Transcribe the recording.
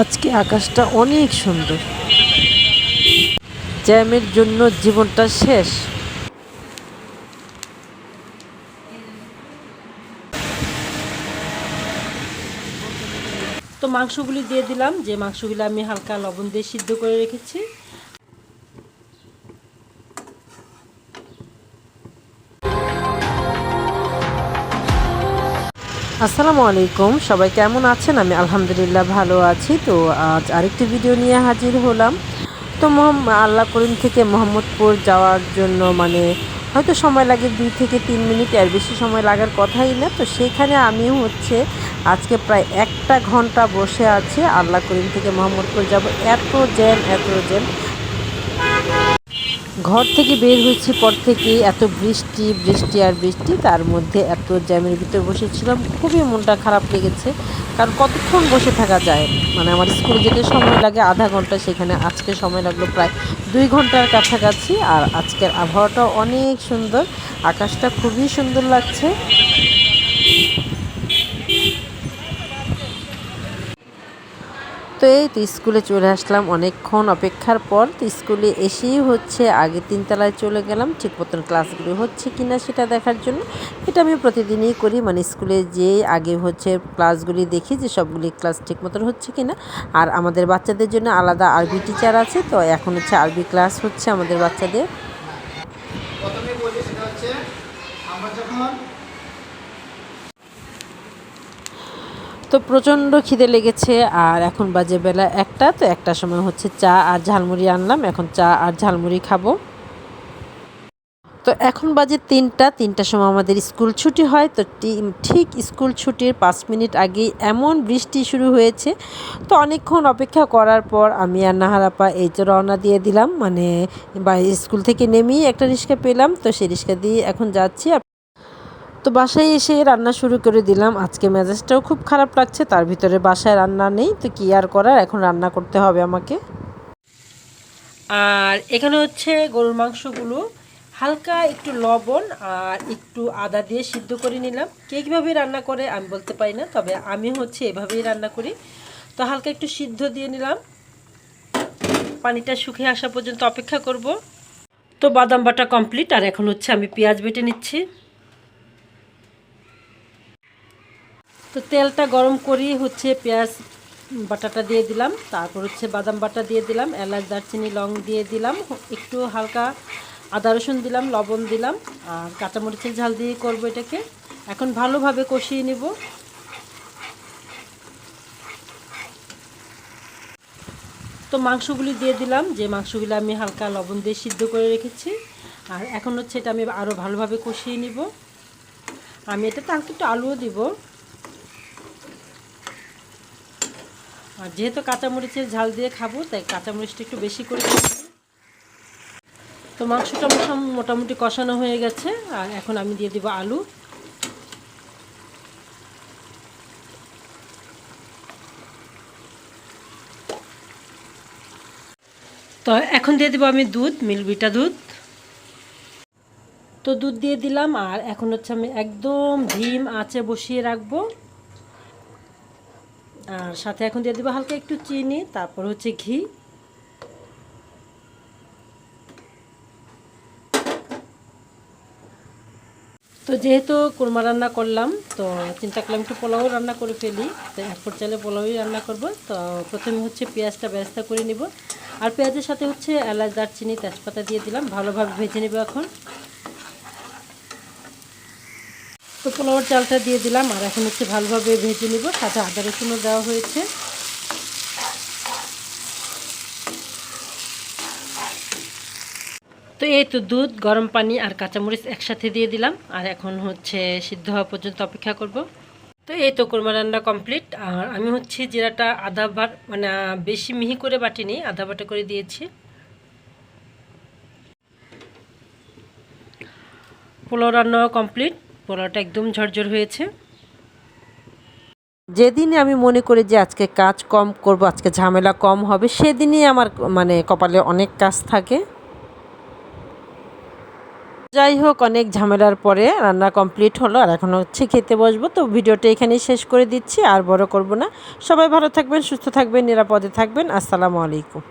আজকে আকাশটা অনেক সুন্দর। জ্যামের জন্য জীবনটা শেষ। তো মাংসগুলি দিয়ে দিলাম, যে মাংসগুলি আমি হালকা লবণ দিয়ে সিদ্ধ করে রেখেছি। আসসালামু আলাইকুম। সবাই কেমন আছেন? আমি আলহামদুলিল্লাহ ভালো আছি। তো আজ আরেকটি ভিডিও নিয়ে হাজির হলাম। তো আল্লাহ করিম থেকে মোহাম্মদপুর যাওয়ার জন্য মানে হয়তো সময় লাগে দুই থেকে তিন মিনিট, এর বেশি সময় লাগার কথাই না। তো সেখানে আমি হচ্ছে আজকে প্রায় একটা ঘণ্টা বসে আছি। আল্লাহ করিম থেকে মোহাম্মদপুর যাব। এত জ্যাম এত জ্যাম। ঘর থেকে বের হয়েছি পর থেকে এত বৃষ্টি বৃষ্টি আর বৃষ্টি, তার মধ্যে এত জ্যামের ভিতরে বসেছিলাম। খুবই মনটা খারাপ লেগেছে, কারণ কতক্ষণ বসে থাকা যায়? মানে আমার স্কুলে যেতে সময় লাগে, আধা ঘণ্টা, সেখানে আজকে সময় লাগল প্রায় দুই ঘণ্টার কাছাকাছি, আর আজকের আবহাওয়াটা অনেক সুন্দর, আকাশটা খুবই সুন্দর লাগছে। তো এই তো স্কুলে চলে আসলাম। অনেকক্ষণ অপেক্ষার পর তো স্কুলে এসেই হচ্ছে আগে তিনতলায় চলে গেলাম। ঠিক মতন ক্লাসগুলি হচ্ছে কি না সেটা দেখার জন্য। এটা আমি প্রতিদিনই করি। মানে স্কুলে যে আগে হচ্ছে ক্লাসগুলি দেখি যে সবগুলি ক্লাস ঠিক মতন হচ্ছে কি না আর আমাদের বাচ্চাদের জন্য আলাদা আরবি টিচার আছে। তো এখন হচ্ছে আরবি ক্লাস হচ্ছে আমাদের বাচ্চাদের। প্রথমে বলি সেটা হচ্ছে, আমরা যখন তো প্রচণ্ড খিদে লেগেছে আর এখন বাজে বেলা একটা, তো একটা সময় হচ্ছে চা আর ঝালমুড়ি আনলাম, এখন চা আর ঝালমুড়ি খাব। তো এখন বাজে তিনটা, তিনটার সময় আমাদের স্কুল ছুটি হয়, তো ঠিক স্কুল ছুটির পাঁচ মিনিট আগেই এমন বৃষ্টি শুরু হয়েছে, তো অনেকক্ষণ অপেক্ষা করার পর আমি আর নাহারাপা এই তো রওনা দিয়ে দিলাম মানে বা স্কুল থেকে নেমেই একটা রিক্সা পেলাম, তো সেই রিক্সা দিয়ে এখন যাচ্ছি আর তো বাসায় এসে রান্না শুরু করে দিলাম। আজকে মেজাজটাও খুব খারাপ লাগছে, তার ভিতরে বাসায় রান্না নেই, তো কি আর করার? এখন রান্না করতে হবে আমাকে। আর এখানে হচ্ছে গরুর মাংসগুলো। হালকা একটু লবণ আর একটু আদা দিয়ে সিদ্ধ করে নিলাম। কে কীভাবে রান্না করে আমি বলতে পারি না, তবে আমি হচ্ছে এভাবেই রান্না করি। তো হালকা একটু সিদ্ধ দিয়ে নিলাম। পানিটা শুকিয়ে আসা পর্যন্ত অপেক্ষা করব। তো বাদাম বাটা কমপ্লিট, আর এখন হচ্ছে আমি পেঁয়াজ বেটে নিচ্ছি। তো তেলটা গরম করি হচ্ছে পেঁয়াজ বাটাটা দিয়ে দিলাম, তারপর হচ্ছে বাদাম বাটা দিয়ে দিলাম, এলাচ, দারচিনি, লং দিয়ে দিলাম, একটু হালকা আদা রসুন দিলাম, লবণ দিলাম, আর কাঁচামরিচের ঝাল দিয়ে করব এটাকে। এখন ভালোভাবে কষিয়ে নেব। তো মাংসগুলি দিয়ে দিলাম, যে মাংসগুলি আমি হালকা লবণ দিয়ে সিদ্ধ করে রেখেছি, আর এখন হচ্ছে এটা আমি আরও ভালোভাবে কষিয়ে নিব। আমি এটাতে হালকা একটু আলুও দিব। আর যেহেতু কাঁচামরিচের ঝাল দিয়ে খাব, তাই কাঁচামরিচটা একটু বেশি করে তো মাংসটা মোটাম- মোটামুটি কষানো হয়ে গেছে, আর এখন আমি দিয়ে দিব আলু। তো এখন দিয়ে দেবো আমি দুধ, মিলবিটা দুধ। তো দুধ দিয়ে দিলাম, আর এখন হচ্ছে আমি একদম ধিম আঁচে বসিয়ে রাখব। আর সাথে এখন দিয়ে দেবো হালকা একটু চিনি, তারপর হচ্ছে ঘি। তো যেহেতু কোরমা রান্না করলাম, তো চিন্তা করলাম একটু পোলাও রান্না করে ফেলি। তো এরপর চাইলে পোলাওই রান্না করব। তো প্রথমে হচ্ছে পেঁয়াজটা ব্যবস্থা করে নিব। আর পেঁয়াজের সাথে হচ্ছে এলাচ, দারচিনি, তেজপাতা দিয়ে দিলাম। ভালোভাবে ভেজে নেব এখন। তো পোলাওয়ার চালটা দিয়ে দিলাম, আর এখন হচ্ছে ভালোভাবে ভেজে নিব। সাথে আদা রসুনও দেওয়া হয়েছে। তো এই তো দুধ, গরম পানি আর কাঁচামরিচ একসাথে দিয়ে দিলাম, আর এখন হচ্ছে সিদ্ধ হওয়া পর্যন্ত অপেক্ষা করব। তো এই তো কোরমা রান্না কমপ্লিট, আর আমি হচ্ছে জিরাটা আধা বার মানে বেশি মিহি করে বাটিনি, আধা বাটা করে দিয়েছি। পোলাও রান্নাও কমপ্লিট। পোলাওটা একদম ঝরঝর হয়েছে। যেদিনে আমি মনে করি যে আজকে কাজ কম করব, আজকে ঝামেলা কম হবে, সেদিনই আমার মানে কপালে অনেক কাজ থাকে। যাই হোক, অনেক ঝামেলার পরে রান্না কমপ্লিট হলো, আর এখন হচ্ছে খেতে বসবো। তো ভিডিওটা এখানেই শেষ করে দিচ্ছি, আর বড় করব না। সবাই ভালো থাকবেন, সুস্থ থাকবেন, নিরাপদে থাকবেন। আসসালামু আলাইকুম।